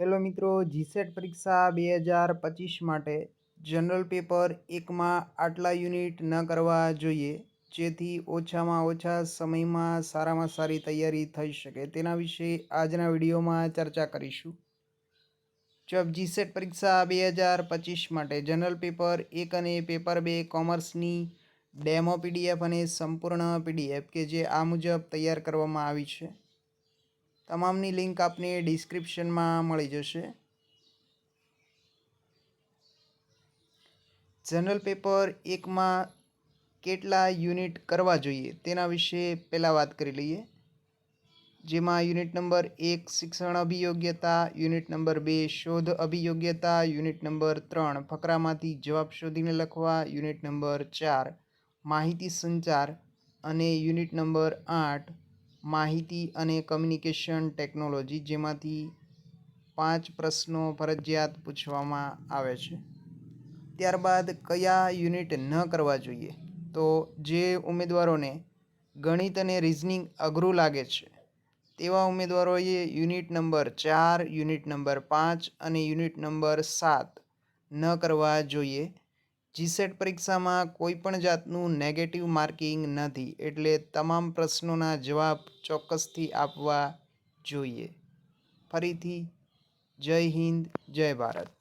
Hello મિત્રો GSET પરીક્ષા બે હજાર પચીસ માટે જનરલ પેપર એકમાં આટલા યુનિટ ન કરવા જોઈએ, જેથી ઓછામાં ઓછા સમયમાં સારામાં સારી તૈયારી થઈ શકે. તેના વિશે આજના વિડીયોમાં ચર્ચા કરીશું. જબ જીસેટ પરીક્ષા બે હજાર પચીસ માટે જનરલ પેપર એક અને પેપર બે કોમર્સની ડેમો પીડીએફ અને સંપૂર્ણ પીડીએફ કે જે આ મુજબ તૈયાર કરવામાં આવી છે. તમામની લિંક આપને ડિસ્ક્રિપ્શનમાં મળી જશે. જનરલ પેપર એકમાં કેટલા યુનિટ કરવા જોઈએ તેના વિશે પહેલાં વાત કરી લઈએ. જેમાં યુનિટ નંબર એક શિક્ષણ અભિયોગ્યતા, યુનિટ નંબર બે શોધ અભિયોગ્યતા, યુનિટ નંબર ત્રણ ફકરામાંથી જવાબ શોધીને લખવા, યુનિટ નંબર ચાર માહિતી સંચાર અને યુનિટ નંબર આઠ માહિતી અને કમ્યુનિકેશન ટેકનોલોજી જેમાંથી પાંચ પ્રશ્નો ફરજિયાત પૂછવામાં આવે છે. ત્યારબાદ કયા યુનિટ ન કરવા જોઈએ? તો જે ઉમેદવારોને ગણિત અને રિઝનિંગ અઘરું લાગે છે, તેવા ઉમેદવારોએ યુનિટ નંબર ચાર યુનિટ નંબર પાંચ અને યુનિટ નંબર સાત ન કરવા જોઈએ. જીસેટ પરીક્ષામાં કોઈ પણ જાતનું નેગેટિવ માર્કિંગ નથી, એટલે તમામ પ્રશ્નોના જવાબ ચોક્કસથી આપવા જોઈએ. ફરીથી, જય હિન્દ, જય ભારત.